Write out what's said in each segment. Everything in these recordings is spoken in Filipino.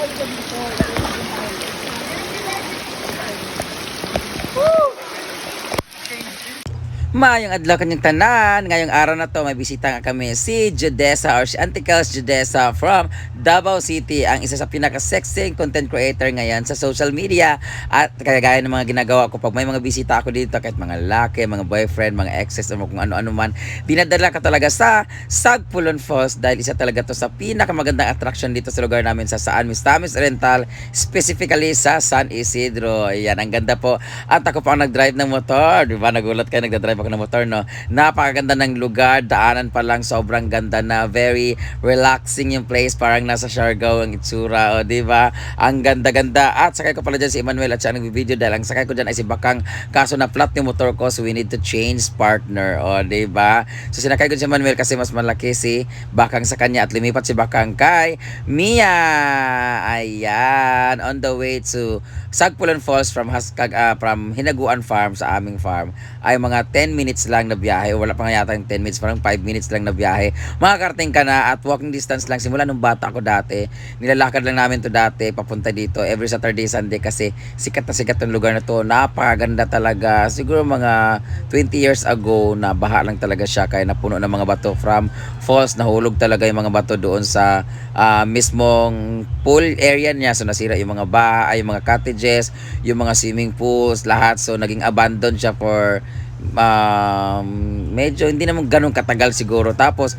Thank you. Mayong adlaw kanyang tanan. Ngayong araw na to, may bisita nga kami si Judessa or si Auntie Kels Judessa from Davao City. Ang isa sa pinaka-sexy content creator ngayon sa social media. At kaya gaya ng mga ginagawa ko pag may mga bisita ako dito, kahit mga laki, mga boyfriend, mga exes, o kung ano-ano man, dinadala ka talaga sa Sagpulon Falls dahil isa talaga to sa pinakamagandang attraction dito sa lugar namin sa Saan Mistamis Rental, specifically sa San Isidro. Ayan, ang ganda po. At ako pa ang nag-drive ng motor. Di ba? Nagulat kayo, nagdadrive ng motor, no? Napakaganda ng lugar. Daanan pa lang, sobrang ganda na. Very relaxing yung place. Parang nasa Siargao ang itsura, o, di ba? Ang ganda-ganda. At sakay ko pala dyan si Emmanuel at siya nag-video dahil ang sakay ko dyan ay si Bakang. Kaso na flat yung motor ko, so we need to change partner, o, di ba? So sinakay ko si Emmanuel kasi mas malaki si Bakang sa kanya at lumipat si Bakang kay Mia. Ayan, on the way to Sagpulan Falls from Haskag ah, from Hinaguan Farm sa aming farm ay mga 10 minutes lang na biyahe. Wala pa nga yata yung 10 minutes, parang 5 minutes lang na biyahe. Makakarating ka na at walking distance lang simula nung bata ako dati. Nilalakad lang namin to dati papunta dito every Saturday, Sunday kasi sikat na sikat yung lugar na to. Napakaganda talaga. Siguro mga 20 years ago na baha lang talaga siya kaya napuno ng mga bato from falls. Nahulog talaga yung mga bato doon sa ah, mismong pool area niya. So nasira yung mga bahay, yung mga cottages, yung mga swimming pools, lahat. So naging abandoned siya for um, medyo hindi naman ganun katagal siguro. Tapos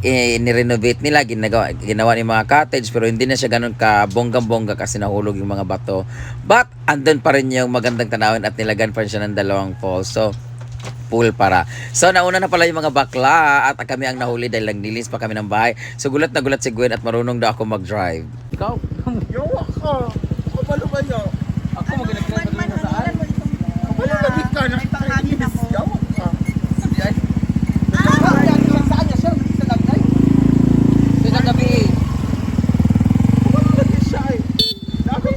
eh, nirenovate nila, ginagawa, ginawa ni mga cottage pero hindi na siya ganun ka bonggang-bongga kasi nahulog yung mga bato. But andun pa rin yung magandang tanawin at nilagan pa rin siya ng dalawang falls. So, pool para. So, nauna na pala yung mga bakla at kami ang nahuli dahil lang nilis pa kami ng bahay. So, gulat na gulat si Gwen at marunong daw ako mag-drive. Ikaw? Yawa ka. Kapalo ba niya? Ako mag-electric Kapalo labit ka na. May pangangin ako. Yawa ka. Saan niya siya? Sa Dagday? Sa gabi. Kapalo labit siya eh. Dapat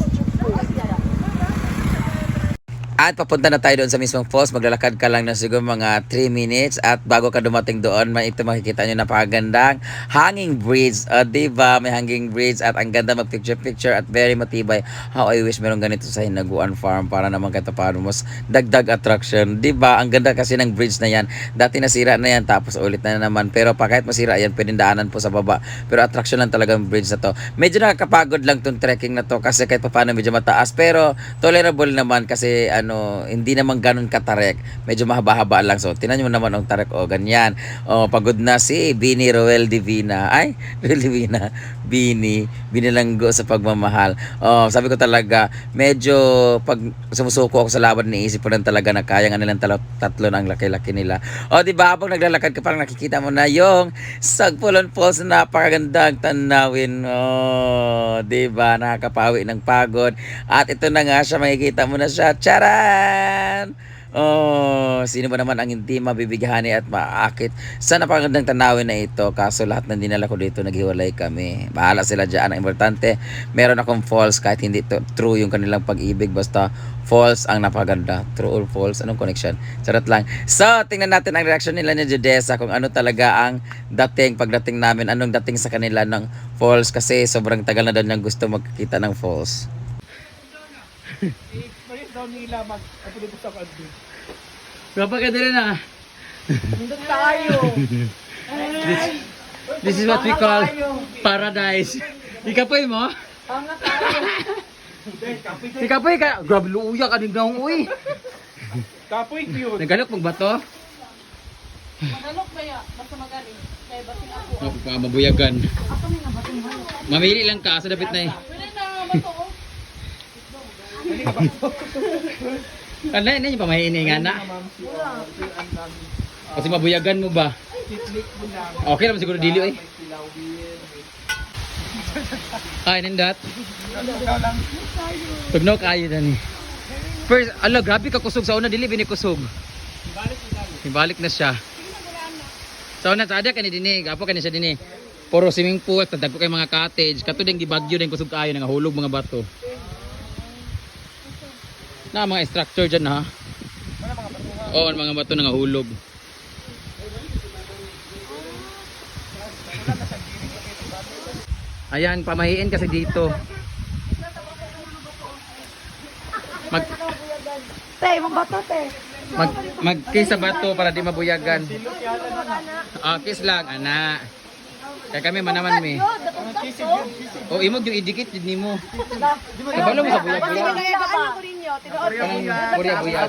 At papunta na tayo doon sa mismong falls. Maglalakad ka lang na siguro mga 3 minutes. At bago ka dumating doon, may ito makikita nyo napakagandang hanging bridge. Uh, diba? May hanging bridge at ang ganda mag-picture-picture at very matibay. How I wish meron ganito sa Hinaguan Farm para naman kahit paano mas dagdag attraction. Diba? Ang ganda kasi ng bridge na yan. Dati nasira na yan tapos ulit na naman. Pero pa kahit masira yan, pwedeng daanan po sa baba. Pero attraction lang talaga ang bridge na to. Medyo nakakapagod lang tong trekking na to kasi kahit paano medyo mataas. Pero tolerable naman kasi ano, hindi naman ganun katarek. Medyo mahaba-haba lang. So, tinan nyo naman ang tarek. O, ganyan. O, pagod na si Bini Roel Divina. Ay, Roel Divina. Bini. Binilanggo sa pagmamahal. O, sabi ko talaga, medyo pag sumusuko ako sa laban, niisip ko lang talaga na kaya nga nilang tatlo ang laki-laki nila. O, di ba? Habang naglalakad ka, parang nakikita mo na yung Sagpulon Falls na napakagandang tanawin. O, di ba? Nakakapawi ng pagod. At ito na nga siya, makikita mo na siya. Charan! Oh, sino ba naman ang hindi mabibighani at maakit sa napakagandang tanawin na ito kaso lahat ng dinala ko dito naghiwalay kami. Bahala sila dyan. Ang importante, meron akong false kahit hindi to, true yung kanilang pag-ibig basta false ang napaganda. True or false? Anong connection? Charot lang. So, tingnan natin ang reaction nila ni Judesa kung ano talaga ang dating, pagdating namin, anong dating sa kanila ng false kasi sobrang tagal na daw niyang gusto magkita ng false. Daw nila mag... Ako dito sa kanto. Napakaganda na. Nandun tayo. This is what we call paradise. Ikapoy mo? Panga tayo. Ikapoy ka. Grabe luuya ka din daw uy. Kapoy cute. Nagalok magbato? Magalok kaya. Basta magaling. Kaya bating ako. Oh, mabuyagan. Ako nga bating mo. Mamili lang ka sa dapat na eh. Pwede na bato. Ano na pamahiin nga na? Wala. Kasi mabuyagan mo ba? Okay naman siguro dili eh. Ay, nindot. Tugnaw kayo na ni. First, ala, grabe ka kusog sa una, dili binikusog. Ibalik na siya. Sa una, sa ada ka ni dini, gapo ka ni siya dini. Puro swimming pool, tagdag kay mga cottage. Kato din gibagyo din kusog kayo, nangahulog mga bato. Na mga structure dyan ha. Oo, mga bato nangahulog. Ayan, pamahiin kasi dito. Mag, Te, mong bato, te. mag, mag-kiss sa bato para di mabuyagan. Ah, kiss lang, ana. Kaya kami manaman mi. O imog yung idikit din nimo. Kabalo mo sa buya-buya. Ano ko ninyo? Tinuod ko Kanang ninyo. buya-buya.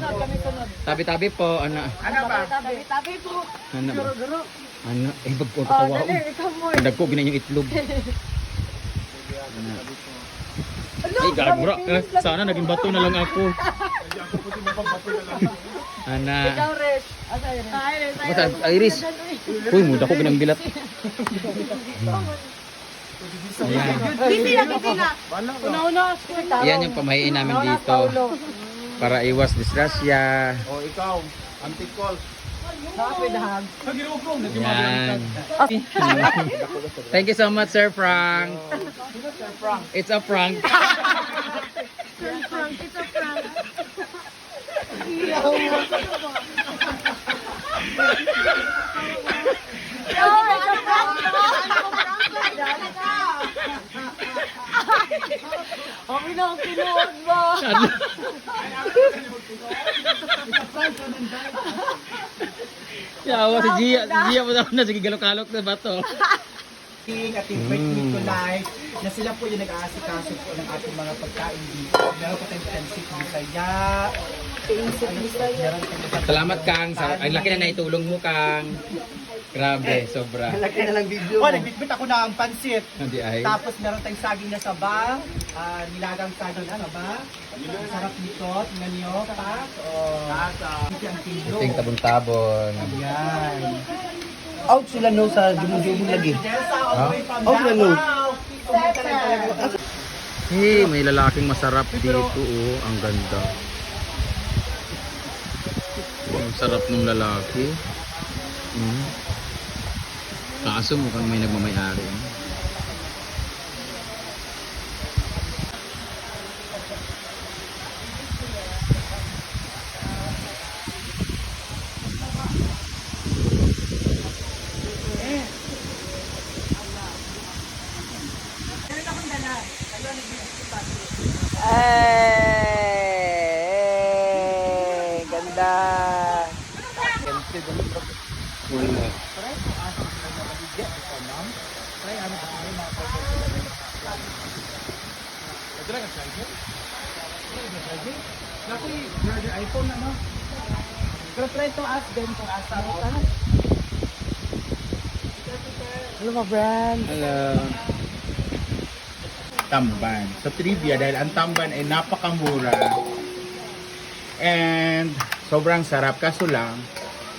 Tabi-tabi po, ana. Tabi-tabi po. Ana. Ana, eh bag ko katawa. Dag ko ginanyang itlog. Ay, gagura. Sana naging bato na lang ako. Ana. Res. Iris. Basta, Iris. Uy, muda ko ginang bilat. Ayan. Busy na, busy na. Una-una. Yan yung pamahiin namin dito. Para iwas disgrasya. O ikaw, antikol. Yan. Thank you so much, Sir Frank. It's a prank. Ang ina, ang kinuod mo. Ano? Yawa si Gia. Si Gia mo daw na. Sige, galok-galok na ba to? King at Team Fight Dito Live na sila po yung nag-aasikaso po ng ating mga pagkain dito. Meron po tayong pancit bisaya. Meron tayong Salamat, Kang. Sa, ang laki na naitulong mo, Kang. Grabe, sobra. Laki na lang video. Oh, nagbitbit ako na ang pancit. Hindi ay. Tapos meron tayong saging na saba, ah, nilagang saging ano ba? Ang sarap nito, tingnan niyo, pa. Oh, Lasa. Ito ang. Ting tabon-tabon. Yan. Out sila no sa dumudumong lagi. Huh? Out sila no. Hey, may lalaking masarap dito, oh. Ang ganda. Ang sarap ng lalaki. Mm. Kaso mukhang may nagmamayari. Ay, ganda. Wala. Naku, your iPhone na no? Pero try to ask them kung asa mo ka. Hello, my friend. Hello. Tamban. Sa trivia, dahil ang tamban ay napakamura and sobrang sarap. Kaso lang,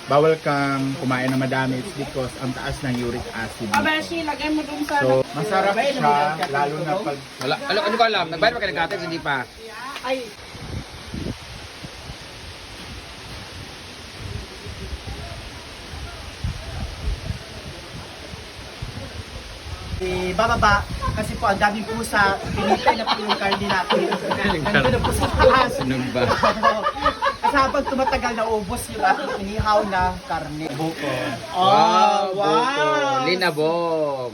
bawal kang kumain na madami It's because ang taas ng uric acid. dito. Abeshi, lagay mo dun sa... So, masarap siya, lalo na pag Wala. Ano, ano ko alam? Nagbayad ba kayo ng cottage? Hindi pa. Ay, Eh, bababa kasi po ang daming pusa pinipay na po yung karne natin nandun na po sa taas Sunog ba? kasi habang tumatagal na ubos yung ating inihaw na karne buko Wow, oh, buko. Linabog.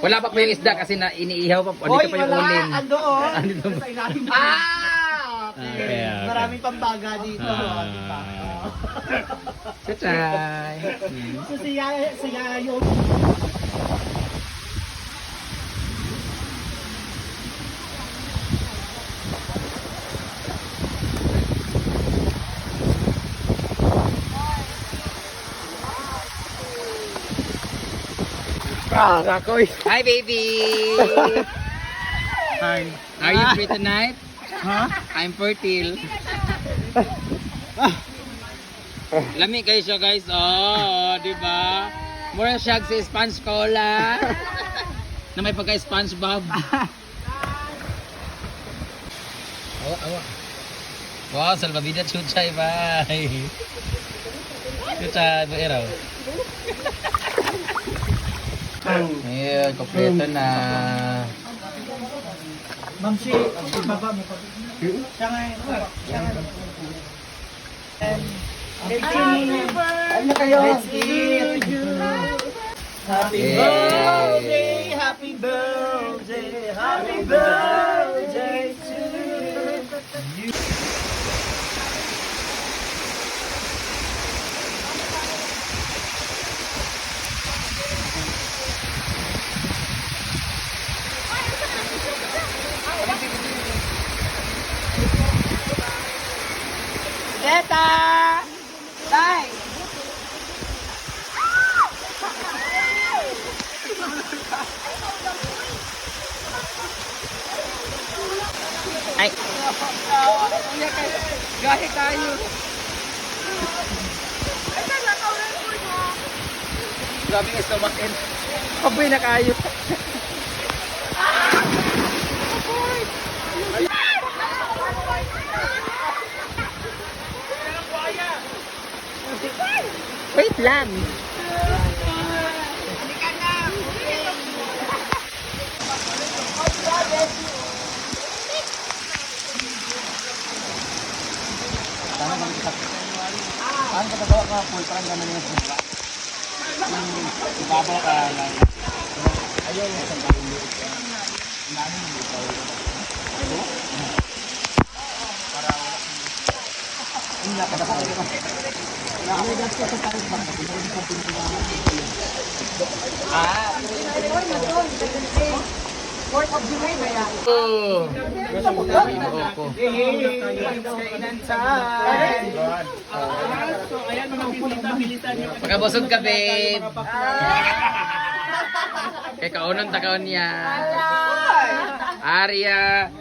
Wala pa po yung isda kasi na iniihaw pa po. Dito pa yung uling. ando oh Andito sa ilalim ah okay. Okay, okay. maraming pambaga dito Ah. di ba? Chachay. so siya siya yung Ah, kakoy. Hi, baby! Hi. Are you free tonight? Huh? I'm fertile. Lami kayo siya guys. Oh, di ba? Mura siya sa sponge cola. na may pagka sponge bob. Awa, awa. Wow, salvavida chuchay bye. Chuchay, ba eraw? Ayun, kompleto na. Ma'am si, baba mo pa. Siya nga, siya nga. Ano kayo? Happy Yay! birthday! Happy birthday! Happy birthday to you! Teta! Tay! Ay. Gahe kayo. Grabe nga stomakin. Kapoy na kayo. Wait lang. Pagkabusog ka, babe. Kay kaunon takaon niya. Arya.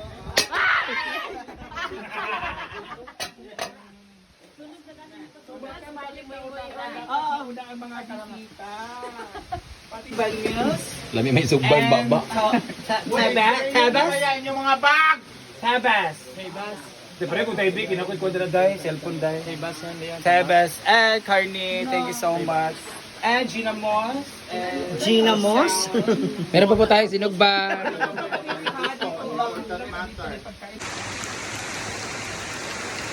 Ah, wala ang mga bisita. Lami may sugbang baba. Tabas? Tabas? Ayan yung mga bag! Tabas. Siyempre, kung tayo big, kinakot ko na dahil, cellphone dahil. Tabas. And Carney, thank you so much. And Gina Moss. And Gina Moss? Meron pa po tayo sinugba.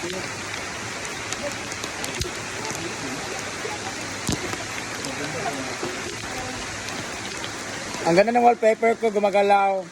Ang ganda ng wallpaper ko, gumagalaw.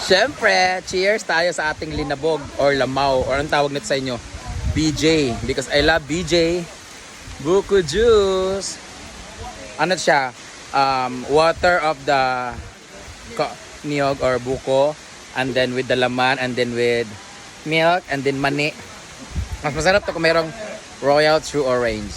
Siyempre, cheers tayo sa ating linabog or lamaw or anong tawag nito sa inyo? BJ. Because I love BJ. Buko juice. Ano siya? Um, water of the niyog or buko and then with the laman and then with milk and then mani. Mas masarap to kung merong royal true orange.